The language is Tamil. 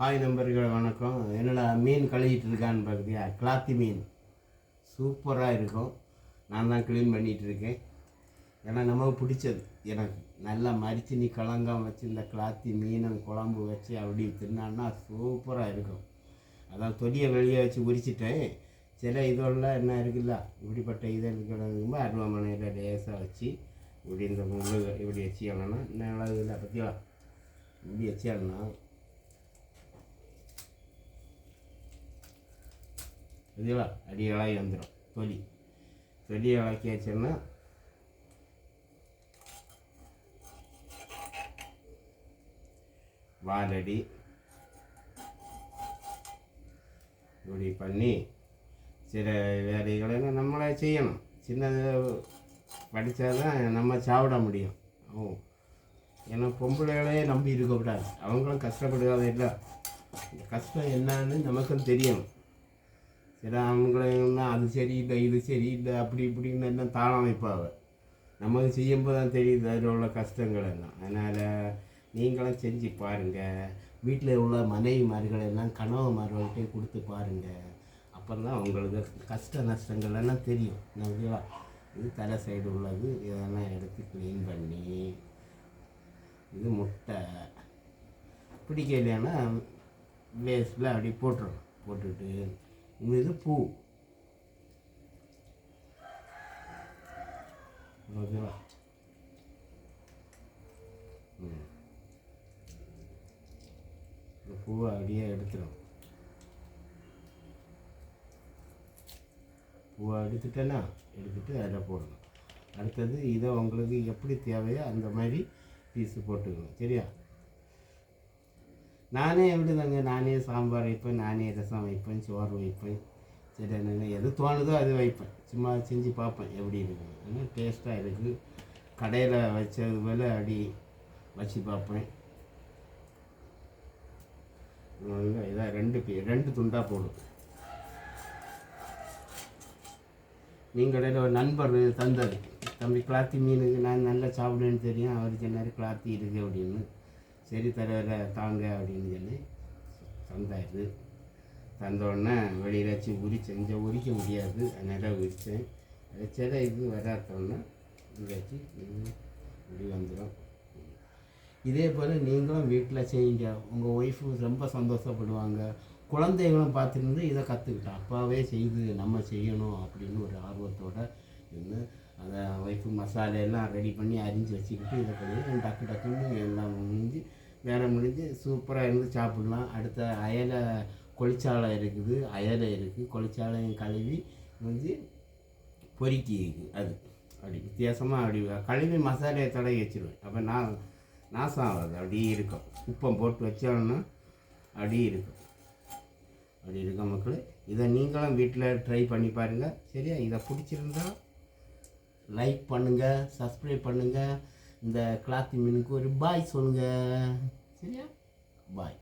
ஹாய் நம்பர்கள் வணக்கம். என்னடா மீன் கழுவிட்டு இருக்கான்னு பார்க்குறியா? கிளாத்தி மீன். சூப்பராக இருக்கும். நான் தான் க்ளீன் பண்ணிகிட்டு இருக்கேன். ஏன்னா நமக்கு பிடிச்சது. எனக்கு நல்லா மரிச்சு நீ கலங்காம வச்சு இந்த கிளாத்தி மீனை குழம்பு வச்சு அப்படி தின்னான்னா சூப்பராக இருக்கும். அதான் தொடியை வெளியே வச்சு உரிச்சிட்டேன். சில இதெல்லாம் என்ன இருக்குல்ல இப்படிப்பட்ட இதை இருக்கிறதுக்கும்போது அருவாமனையில் லேசாக வச்சு இப்படி இந்த முள்ளு இப்படி வச்சிக்கலன்னா நல்லா இல்லை பற்றியா இப்படி வச்சிடலாம் இதெல்லாம் அடிகளாகி வந்துடும் தொலி. தொலி இളக்கி வச்சோன்னா வாலடி. இப்படி பண்ணி சில வேலைகளை நம்மளே செய்யணும். சின்னது படித்தாதான் நம்ம சாப்பிட முடியும். ஓ ஏன்னா பொம்பளைகளே நம்பி இருக்கக்கூடாது. அவங்களும் கஷ்டப்படுவாங்க இல்லை. இந்த கஷ்டம் என்னன்னு நமக்கும் தெரியணும். சில அவங்களா அது சரியில்லை இது சரியில்லை அப்படி இப்படின்னு எல்லாம் தாளம் வைப்பாங்க. நமக்கு செய்யும்போது தான் தெரியுது அதில் உள்ள கஷ்டங்கள் எல்லாம். அதனால் நீங்களும் செஞ்சு பாருங்கள் வீட்டில் உள்ள மனைவிமார்கள் எல்லாம் கணவன்மார்கள்ட்டே கொடுத்து பாருங்கள் அப்புறம் தான் உங்களுக்கு கஷ்ட நஷ்டங்கள் எல்லாம் தெரியும். ஓகேவா இது தலை சைடு உள்ளது இதெல்லாம் எடுத்து க்ளீன் பண்ணி இது முட்டை. பிடிக்கலைன்னா வேஸ்ட்டில் அப்படி போட்டுரும் போட்டுட்டு இது பூ. ஓகேவா ம். இந்த பூவை அப்படியே எடுத்துடும் பூவை எடுத்துட்டேன்னா எடுத்துட்டு அதில் போடணும். அடுத்தது இதை உங்களுக்கு எப்படி தேவையோ அந்த மாதிரி பீஸு போட்டுக்கணும். சரியா? நானே எப்படி தாங்க நானே சாம்பார் வைப்பேன் நானே ரசம் வைப்பேன் சோறு வைப்பேன். சரி என்ன எது தோணுதோ அது வைப்பேன். சும்மா செஞ்சு பார்ப்பேன் எப்படி இருக்குது ஆனால் டேஸ்ட்டாக இருக்குது. கடையில் வச்சது போல் அப்படி வச்சு பார்ப்பேன். இதாக ரெண்டு பே ரெண்டு துண்டாக போடும். நீங்கள் கடையில் ஒரு நண்பர் தந்தது. தம்பி கிளாத்தி மீனுக்கு நான் நல்லா சாப்பிடுவேன்னு தெரியும். அவர் சொன்னார் கிளாத்தி இருக்குது அப்படின்னு. சரி தர தாங்க அப்படின்னு சொல்லி தந்தார். தந்தோடனே வெளியில் வச்சு உரிக்க முடியாது. அதனால் உரித்தேன் சில இது வராதோடனே இது வச்சு இது இப்படி வந்துடும் இதே போல் நீங்களும் வீட்டில் செய்யுங்க. உங்கள் ஒய்ஃபு ரொம்ப சந்தோஷப்படுவாங்க. குழந்தைகளும் பார்த்துருந்து இதை கற்றுக்கிட்டேன் அப்பாவே செய்து நம்ம செய்யணும் அப்படின்னு ஒரு ஆர்வத்தோட இருந்து அந்த ஒய்ஃபு மசாலையெல்லாம் ரெடி பண்ணி அரிஞ்சு வச்சுக்கிட்டு இதை பண்ணி டக்கு டக்குன்னு எல்லாம் வேலை முடிஞ்சு சூப்பராக இருந்து சாப்பிட்லாம். அடுத்த அயலை கொளிச்சாலை இருக்குது. அயலை இருக்குது கொளிச்சாலையும் கழுவி வந்து பொறுக்கி இருக்குது அது. அப்படி வித்தியாசமாக அப்படி கழுவி மசாலையை தடவி வச்சிருவேன். அப்போ நான் நாசம் ஆகாது. அப்படியே இருக்கும். உப்பம் போட்டு வச்சோம்னா அப்படியே இருக்கும். அப்படி இருக்கும் மக்கள். இதை நீங்களும் வீட்டில் ட்ரை பண்ணி பாருங்கள் சரியா? இதை பிடிச்சிருந்தா லைக் பண்ணுங்கள் சப்ஸ்கிரைப் பண்ணுங்கள் இந்த கிளாத்தி மீனுக்கு ஒரு பாய் சொல்லுங்கள் சரியா? பாய்